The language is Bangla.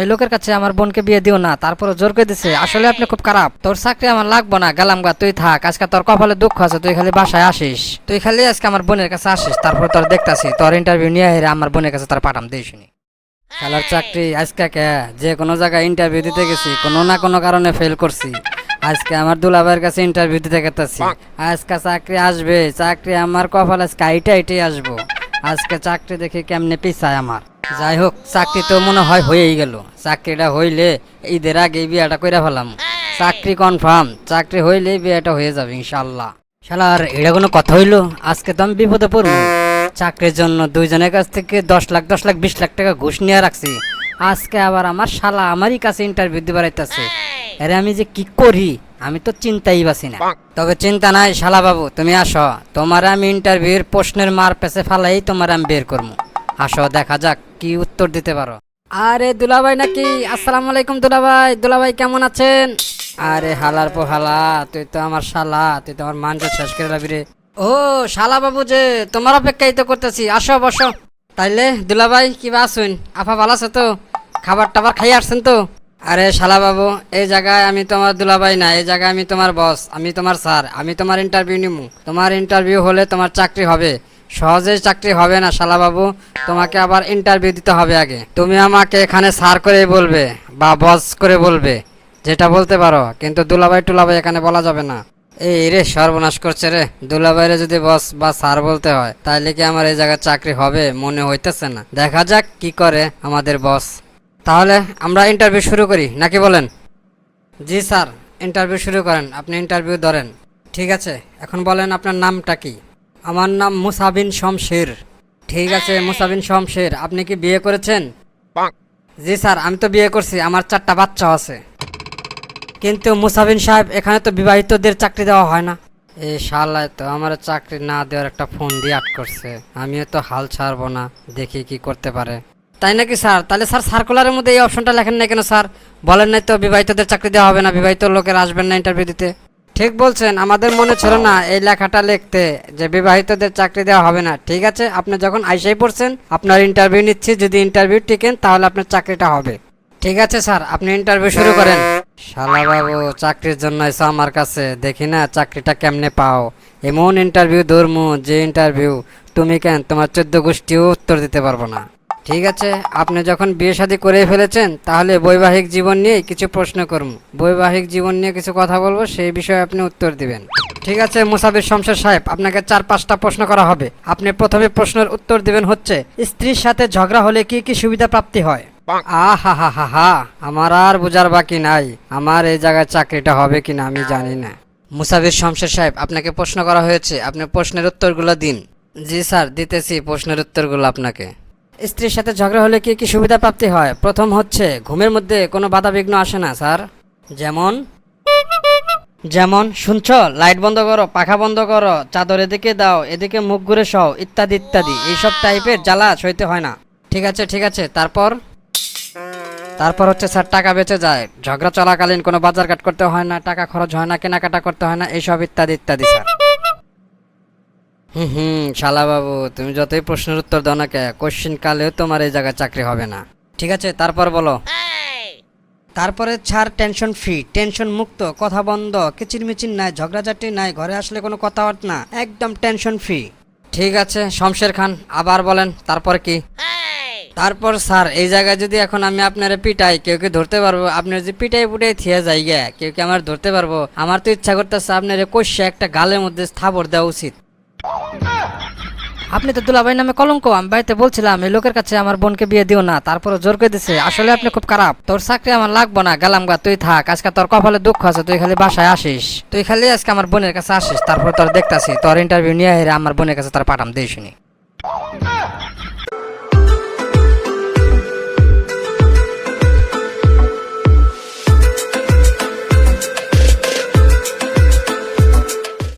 এই লোকের কাছে আমার বোনকে বিয়ে দিও না তারপরে জোর করে দিছে আসলে আপনি খুব খারাপ। তোর চাকরি আমার লাগবো না, গেলাম গা, তুই থাক, আজকে তোর কপালে দুঃখ আছে, তুই খালি বাসায় আসিস। তুই খালি আজকে আমার বোনের কাছে আসিস, তারপর তোর দেখতাছি, তোর ইন্টারভিউ নিয়ে হেরে আমার বোনের কাছে তার পাঠাম দিয়ে শুনি খেলার চাকরি আজকে কে? যে কোনো জায়গায় ইন্টারভিউ দিতে গেছি, কোনো না কোনো কারণে ফেল করছি। আজকে আমার দুলাভাইয়ের কাছে ইন্টারভিউ দিতে গেতেছি। আজকে চাকরি আসবে, চাকরি আমার কপাল আজকে আইটে আইটে আসব। আজকে চাকরি দেখে কেমনে পিছায় আমার। যাই হোক চাকরি তো মনে হয় হয়েই গেল। চাকরিটা হইলে ঈদের আগে বিয়েটা কইরা ফেলাম। চাকরি কনফার্ম চাকরি হইলে বিয়েটা হয়ে যাবে ইনশাল্লাহ শালার, এটা কোনো কথা হইল? আজকে তো আমি বিপদে পড়ব। চাকরির জন্য দুইজনের কাছ থেকে দশ লাখ দশ লাখ, বিশ লাখ টাকা ঘুষ নিয়ে রাখছি। আজকে আবার আমার শালা আমারই কাছে ইন্টারভিউ দিবার আইতাছে আরে আমি যে কি করি? আমি তো চিন্তাই বাসি না। তবে চিন্তা নাই, শালা বাবু, তুমি আসো। তোমার আমি ইন্টারভিউর প্রশ্নের মার পেছে ফালাই তোমার আমি বের করব। আসো, দেখা যাক। কি উত্তর দিতে পারো? আরে দুলাভাই নাকি? আসসালামু আলাইকুম দুলাভাই। দুলাভাই কেমন আছেন? আরে হালার পর হালা, তুই তো আমার শালা, তুই তো আমার মানটা শেষ করে লাবি রে। ও, শালা বাবু যে, তোমার অপেক্ষাই তো করতেছি। আসো, বসো। তাইলে, দুলাভাই, কি বা আসুন আফা ভালো আছে তো? খাবার টাবার খাই আসছেন তো? আরে শালা বাবু, এই জায়গায় আমি তোমার দুলাভাই না, এই জায়গায় আমি তোমার বস আমি তোমার স্যার আমি তোমার ইন্টারভিউ নিমু। তোমার ইন্টারভিউ হলে তোমার চাকরি হবে। সহজেই চাকরি হবে না শালা বাবু তোমাকে আবার ইন্টারভিউ দিতে হবে আগে। তুমি আমাকে এখানে স্যার করে বলবে বা বস করে বলবে, যেটা বলতে পারো। কিন্তু দুলাভাই টুলাভাই এখানে বলা যাবে না। এই রে, সর্বনাশ করছে রে। দুলাভাইরে যদি বস বা স্যার বলতে হয়, তাইলে কি আমার এই জায়গায় চাকরি হবে? মনে হইতেছে না। দেখা যাক কি করে আমাদের বস তাহলে আমরা ইন্টারভিউ শুরু করি, নাকি বলেন? জি স্যার ইন্টারভিউ শুরু করেন। আপনি ইন্টারভিউ ধরেন। ঠিক আছে, এখন বলেন আপনার নামটা কি? আমার নাম মুসাবিন শমশের। ঠিক আছে মুসাবিন শমশের আপনি কি বিয়ে করেছেন? জি স্যার আমি তো বিয়ে করছি আমার চারটা বাচ্চা আছে। কিন্তু মুসাবিন সাহেব এখানে তো বিবাহিতদের চাকরি দেওয়া হয় না। এই শালায় তো আমার চাকরি না দেওয়ার একটা ফোন দিয়ে আট করছে। আমিও তো হাল ছাড়বো না দেখি কি করতে পারে। তাই নাকি স্যার? তাহলে স্যার সার্কুলারের মধ্যে এই অপশনটা লেখেন না কেন স্যার? বলেন নাই তো বিবাহিতদের চাকরি দেওয়া হবে না বিবাহিত লোকের আসবেন না ইন্টারভিউ দিতে। ঠিক বলছেন, আমাদের মনে ছিল না এই লেখাটা লিখতে যে বিবাহিতদের চাকরি দেওয়া হবে না। ঠিক আছে, আপনি যখন আইসাই পড়ছেন, আপনার ইন্টারভিউ নিচ্ছি, যদি ইন্টারভিউ টিকেন, তাহলে আপনার চাকরিটা হবে। ঠিক আছে, স্যার, আপনি ইন্টারভিউ শুরু করেন। শালা বাবু চাকরির জন্য এসো আমার কাছে, দেখি না চাকরিটা কেমনে পাও। এমন ইন্টারভিউ ধরমু যে ইন্টারভিউ তুমি কেন তোমার চোদ্দ গোষ্ঠীও উত্তর দিতে পারব না। ঠিক আছে আপনি যখন বিয়ে শাদী করে ফেলেছেন তাহলে বৈবাহিক জীবন নিয়ে কিছু প্রশ্ন করব বৈবাহিক জীবন নিয়ে কিছু কথা বলব সেই বিষয়ে আপনি উত্তর দিবেন। ঠিক আছে মুসাফির শমশের সাহেব আপনাকে চার পাঁচটা প্রশ্ন করা হবে। আপনি প্রথমে প্রশ্নের উত্তর দিবেন হচ্ছে স্ত্রীর সাথে ঝগড়া হলে কি কি সুবিধা প্রাপ্তি হয়? আহা হা হা হা আমার আর বোঝার বাকি নাই। আমার এই জায়গায় চাকরিটা হবে কিনা আমি জানি না। মুসাফির শমশের সাহেব আপনাকে প্রশ্ন করা হয়েছে আপনি প্রশ্নের উত্তরগুলো দিন। জি স্যার দিতেছি প্রশ্নের উত্তরগুলো আপনাকে। স্ত্রীর সাথে ঝগড়া হলে কি কি সুবিধা প্রাপ্তি হয়? প্রথম হচ্ছে, ঘুমের মধ্যে কোনো বাধা বিঘ্ন আসে না, স্যার। যেমন? যেমন, শুনছ? লাইট বন্ধ করো, পাখা বন্ধ করো, চাদর এদিকে দাও, এদিকে মুখ ঘুরে সও ইত্যাদি ইত্যাদি। এইসব টাইপের জ্বালা সইতে হয় না। ঠিক আছে ঠিক আছে, তারপর? তারপর হচ্ছে, স্যার, টাকা বেঁচে যায়। ঝগড়া চলাকালীন কোনো বাজার ঘাট করতে হয় না, টাকা খরচ হয় না, কেনাকাটা করতে হয় না, এইসব ইত্যাদি ইত্যাদি, স্যার। হুম হুম শালা বাবু তুমি যতই প্রশ্নের উত্তর দাও না কে কোশ্চিন কালেও তোমার এই জায়গায় চাকরি হবে না। ঠিক আছে তারপর বলো। তারপরে ছাড় টেনশন ফ্রি টেনশন মুক্ত কথা বন্ধ কিচিরমিচির নাই ঝগড়াঝাটি নাই ঘরে আসলে কোনো কথাবার্তা না একদম টেনশন ফ্রি। ঠিক আছে শমশের খান আবার বলেন তারপর কি? তারপর স্যার এই জায়গায় যদি এখন আমি আপনার পিটাই কেউ কি ধরতে পারব? আপনার যে পিটাই পুটাই থিয়ে যাই গে কেউ কি আমার ধরতে পারব? আমার তো ইচ্ছা করতেছে আপনার কষে একটা গালের মধ্যে স্থাপর দেওয়া উচিত। আপনি তো দুলাভাই নামে কলঙ্ক, আমি বাড়িতে বলছিলাম, এই লোকের কাছে আমার বোনকে বিয়ে দিও না তারপরে জোর করে দিছে আসলে আপনি খুব খারাপ। তোর চাকরি আমার লাগবো না, গেলাম গা, তুই থাক, আজকে তোর কপালে দুঃখ আছে, তুই খালি বাসায় আসিস। তুই খালি আজকে আমার বোনের কাছে আসিস, তারপর তোর দেখতাছি, তোর ইন্টারভিউ নিয়ে আমার বোনের কাছে তার পাঠাম দিয়ে শুনি।